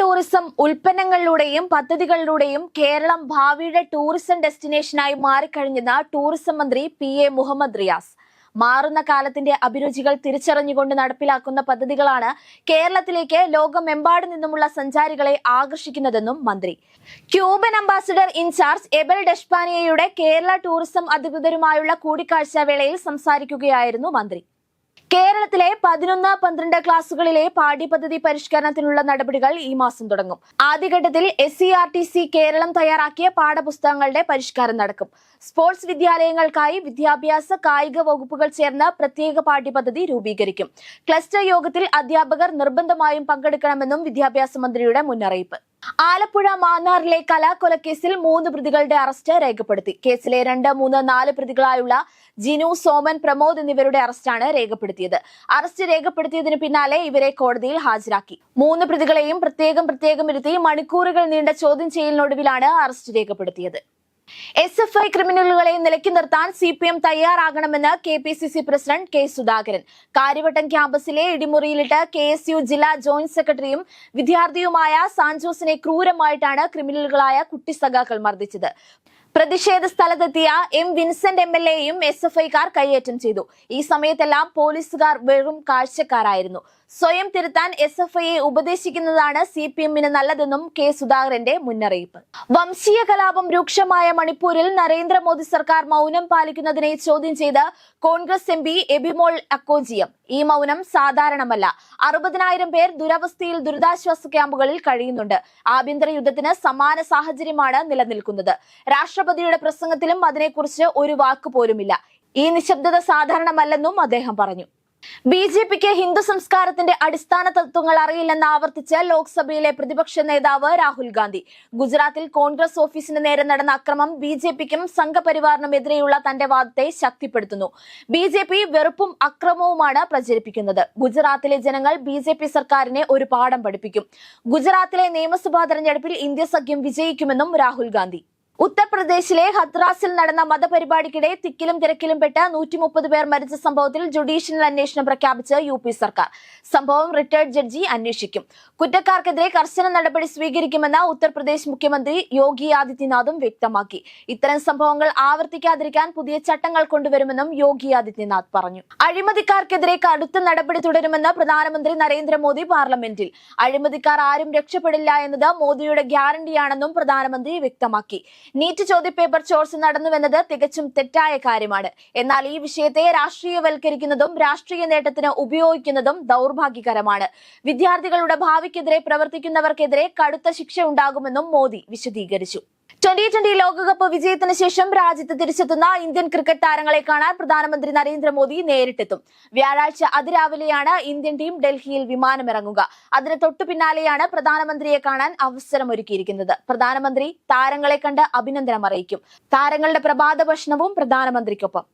Tourism ഉൽപ്പന്നങ്ങളിലൂടെയും പദ്ധതികളിലൂടെയും കേരളം ഭാവിയുടെ tourism ഡെസ്റ്റിനേഷനായി മാറിക്കഴിഞ്ഞെന്ന് ടൂറിസം മന്ത്രി പി എ മുഹമ്മദ് റിയാസ്. മാറുന്ന കാലത്തിന്റെ അഭിരുചികൾ തിരിച്ചറിഞ്ഞുകൊണ്ട് നടപ്പിലാക്കുന്ന പദ്ധതികളാണ് കേരളത്തിലേക്ക് ലോകമെമ്പാടു നിന്നുമുള്ള സഞ്ചാരികളെ ആകർഷിക്കുന്നതെന്നും മന്ത്രി. Cuban ambassador in charge Abel ഡെഷ്പാനിയയുടെ Kerala tourism അധികൃതരുമായുള്ള കൂടിക്കാഴ്ച വേളയിൽ സംസാരിക്കുകയായിരുന്നു മന്ത്രി. കേരളത്തിലെ പതിനൊന്ന് പന്ത്രണ്ട് ക്ലാസുകളിലെ പാഠ്യപദ്ധതി പരിഷ്കരണത്തിനുള്ള നടപടികൾ ഈ മാസം തുടങ്ങും. ആദ്യഘട്ടത്തിൽ S C R T C Keralam തയ്യാറാക്കിയ പാഠപുസ്തകങ്ങളുടെ പരിഷ്കാരം നടക്കും. സ്പോർട്സ് വിദ്യാലയങ്ങൾക്കായി വിദ്യാഭ്യാസ കായിക വകുപ്പുകൾ ചേർന്ന് പ്രത്യേക പാഠ്യപദ്ധതി രൂപീകരിക്കും. ക്ലസ്റ്റർ യോഗത്തിൽ അധ്യാപകർ നിർബന്ധമായും പങ്കെടുക്കണമെന്നും വിദ്യാഭ്യാസ മന്ത്രിയുടെ മുന്നറിയിപ്പ്. ആലപ്പുഴ മാന്നാറിലെ കലാകൊലക്കേസിൽ മൂന്ന് പ്രതികളുടെ അറസ്റ്റ് രേഖപ്പെടുത്തി. കേസിലെ രണ്ട് മൂന്ന് നാല് പ്രതികളായുള്ള ജിനു സോമൻ പ്രമോദ് എന്നിവരുടെ അറസ്റ്റാണ് രേഖപ്പെടുത്തിയത്. അറസ്റ്റ് രേഖപ്പെടുത്തിയതിന് പിന്നാലെ ഇവരെ കോടതിയിൽ ഹാജരാക്കി. മൂന്ന് പ്രതികളെയും പ്രത്യേകം പ്രത്യേകം ഇരുത്തി മണിക്കൂറുകൾ നീണ്ട ചോദ്യം ചെയ്യലിനൊടുവിലാണ് അറസ്റ്റ് രേഖപ്പെടുത്തിയത്. എസ് എഫ് ഐ ക്രിമിനലുകളെ നിലയ്ക്ക് നിർത്താൻ സി പി എം തയ്യാറാകണമെന്ന് K P C C president K Sudhakaran. Kariavattom ക്യാമ്പസിലെ ഇടിമുറിയിലിട്ട് കെ എസ് യു ജില്ലാ ജോയിന്റ് സെക്രട്ടറിയും വിദ്യാർത്ഥിയുമായ സാൻജോസിനെ ക്രൂരമായിട്ടാണ് ക്രിമിനലുകളായ കുട്ടി സഖാക്കൾ മർദ്ദിച്ചത്. പ്രതിഷേധ സ്ഥലത്തെത്തിയ എം വിൻസെന്റ് എം എൽ എയും എസ് എഫ് ഐക്കാർ കൈയേറ്റം ചെയ്തു. ഈ സമയത്തെല്ലാം പോലീസുകാർ വെറും കാഴ്ചക്കാരായിരുന്നു. സ്വയം തിരുത്താൻ എസ് എഫ് ഐയെ ഉപദേശിക്കുന്നതാണ് സി പി എമ്മിന് നല്ലതെന്നും കെ സുധാകരന്റെ മുന്നറിയിപ്പ്. വംശീയ കലാപം രൂക്ഷമായ മണിപ്പൂരിൽ നരേന്ദ്രമോദി സർക്കാർ മൗനം പാലിക്കുന്നതിനെ ചോദ്യം ചെയ്ത് കോൺഗ്രസ് എം പി എബിമോൾ അക്കോജിയം. ഈ മൗനം സാധാരണമല്ല. അറുപതിനായിരം പേർ ദുരവസ്ഥയിൽ ദുരിതാശ്വാസ ക്യാമ്പുകളിൽ കഴിയുന്നുണ്ട്. ആഭ്യന്തര യുദ്ധത്തിന് സമാന സാഹചര്യമാണ് നിലനിൽക്കുന്നത്. രാഷ്ട്രപതിയുടെ പ്രസംഗത്തിലും അതിനെക്കുറിച്ച് ഒരു വാക്ക് പോലുമില്ല. ഈ നിശബ്ദത സാധാരണമല്ലെന്നും അദ്ദേഹം പറഞ്ഞു. ബി ജെ പിക്ക് ഹിന്ദു സംസ്കാരത്തിന്റെ അടിസ്ഥാന തത്വങ്ങൾ അറിയില്ലെന്ന് ആവർത്തിച്ച് ലോക്സഭയിലെ പ്രതിപക്ഷ നേതാവ് രാഹുൽ ഗാന്ധി. ഗുജറാത്തിൽ കോൺഗ്രസ് ഓഫീസിന് നേരെ നടന്ന അക്രമം ബി ജെ പിക്കും സംഘപരിവാറിനും എതിരെയുള്ള തന്റെ വാദത്തെ ശക്തിപ്പെടുത്തുന്നു. ബി ജെ പി വെറുപ്പും അക്രമവുമാണ് പ്രചരിപ്പിക്കുന്നത്. ഗുജറാത്തിലെ ജനങ്ങൾ ബി ജെ പി സർക്കാരിനെ ഒരു പാഠം പഠിപ്പിക്കും. ഗുജറാത്തിലെ നിയമസഭാ തെരഞ്ഞെടുപ്പിൽ ഇന്ത്യ സഖ്യം വിജയിക്കുമെന്നും രാഹുൽ ഗാന്ധി. ഉത്തർപ്രദേശിലെ ഹത്രാസിൽ നടന്ന മതപരിപാടിക്കിടെ തിക്കിലും തിരക്കിലും പെട്ട നൂറ്റി മുപ്പത് പേർ മരിച്ച സംഭവത്തിൽ ജുഡീഷ്യൽ അന്വേഷണം പ്രഖ്യാപിച്ച് യു പി സർക്കാർ. സംഭവം റിട്ടയർഡ് ജഡ്ജി അന്വേഷിക്കും. കുറ്റക്കാർക്കെതിരെ കർശന നടപടി സ്വീകരിക്കുമെന്ന് ഉത്തർപ്രദേശ് മുഖ്യമന്ത്രി യോഗി ആദിത്യനാഥും വ്യക്തമാക്കി. ഇത്തരം സംഭവങ്ങൾ ആവർത്തിക്കാതിരിക്കാൻ പുതിയ ചട്ടങ്ങൾ കൊണ്ടുവരുമെന്നും യോഗി ആദിത്യനാഥ് പറഞ്ഞു. അഴിമതിക്കാർക്കെതിരെ കടുത്ത നടപടി തുടരുമെന്ന് പ്രധാനമന്ത്രി നരേന്ദ്രമോദി പാർലമെന്റിൽ. അഴിമതിക്കാർ ആരും രക്ഷപ്പെടില്ല എന്നത് മോദിയുടെ ഗ്യാരണ്ടിയാണെന്നും പ്രധാനമന്ത്രി വ്യക്തമാക്കി. നീറ്റ് ചോദ്യപേപ്പർ ചോർച്ച നടന്നുവെന്നത് തികച്ചും തെറ്റായ കാര്യമാണ്. എന്നാൽ ഈ വിഷയത്തെ രാഷ്ട്രീയവൽക്കരിക്കുന്നതും രാഷ്ട്രീയ നേട്ടത്തിന് ഉപയോഗിക്കുന്നതും ദൗർഭാഗ്യകരമാണ്. വിദ്യാർത്ഥികളുടെ ഭാവിക്കെതിരെ പ്രവർത്തിക്കുന്നവർക്കെതിരെ കടുത്ത ശിക്ഷ ഉണ്ടാകുമെന്നും മോദി വിശദീകരിച്ചു. ട്വന്റി ട്വന്റി ലോകകപ്പ് വിജയത്തിന് ശേഷം രാജ്യത്ത് തിരിച്ചെത്തുന്ന ഇന്ത്യൻ ക്രിക്കറ്റ് താരങ്ങളെ കാണാൻ പ്രധാനമന്ത്രി നരേന്ദ്രമോദി നേരിട്ടെത്തും. വ്യാഴാഴ്ച അതിരാവിലെയാണ് ഇന്ത്യൻ ടീം ഡൽഹിയിൽ വിമാനമിറങ്ങുക. അതിന് തൊട്ടു പിന്നാലെയാണ് പ്രധാനമന്ത്രിയെ കാണാൻ അവസരമൊരുക്കിയിരിക്കുന്നത്. പ്രധാനമന്ത്രി താരങ്ങളെ കണ്ട് അഭിനന്ദനം അറിയിക്കും താരങ്ങളുടെ പ്രഭാത ഭക്ഷണവും പ്രധാനമന്ത്രിക്കൊപ്പം.